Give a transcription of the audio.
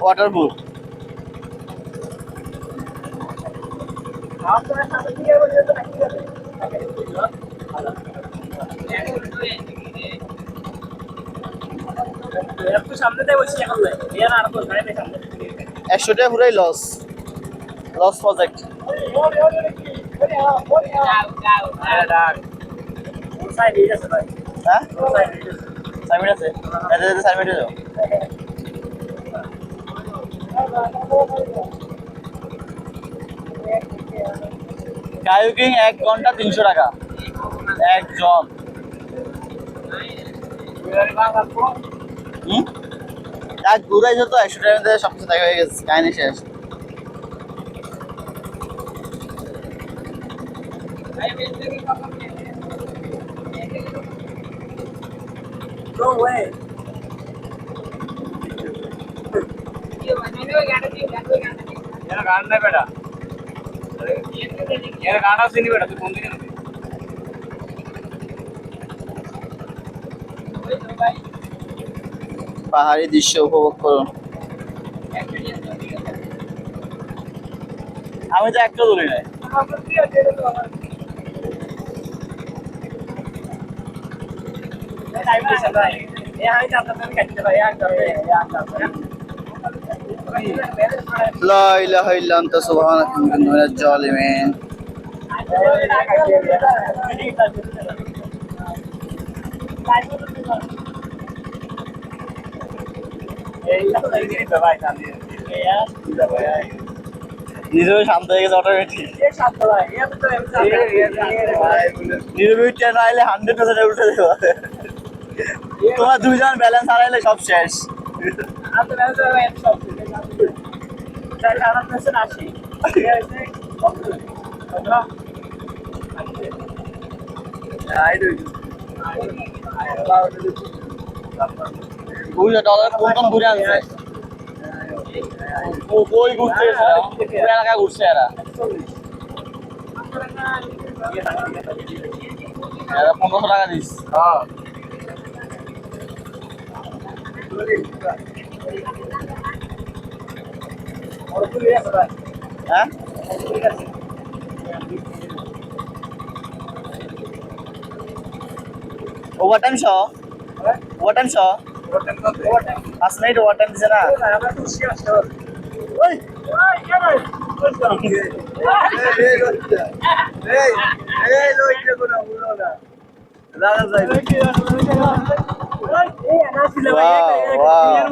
Waterproof একশো টাকা পুরাই লস লস প্রজেক্ট হয়ে? হয়ে যাচ্ছে সার্ভিট আছে? কায়ুকিং এক ঘণ্টা তিনশো টাকা। একজন। এক ঘুরাইছো তো, একশো সব কিছু দেখা হয়ে গেছে, কাহিনি শেষ। No way. எனக்கு அண்ணே பேடா எனக்கு அண்ணா சீனி பேடா கொஞ்சம் எனக்கு পাহাড়ি দৃশ্য উপভোগ করুন আমি তো একটা তুলি নাই আমি তো আপনাদের কাটতে পারি আর لا إله إلا أنت سبحانك من الظالمين নিজেও শান্ত হয়ে গেছে অটোমেটিক হান্ড্রেড উঠে দেবো তোমার দুজন ব্যালেন্স হারাইলে সব শেষ। বুঝলে ডলার কোন কোন ঘুরে আনছে ও কই ঘুরতে এসে পুরো এলাকায় ঘুরছে এরা এরা পনেরোশো টাকা দিস হ্যাঁ ওভার টাইম সহ ওভার টাইম সহ পাঁচ মিনিট ওভার টাইম দিছে না वाह वाह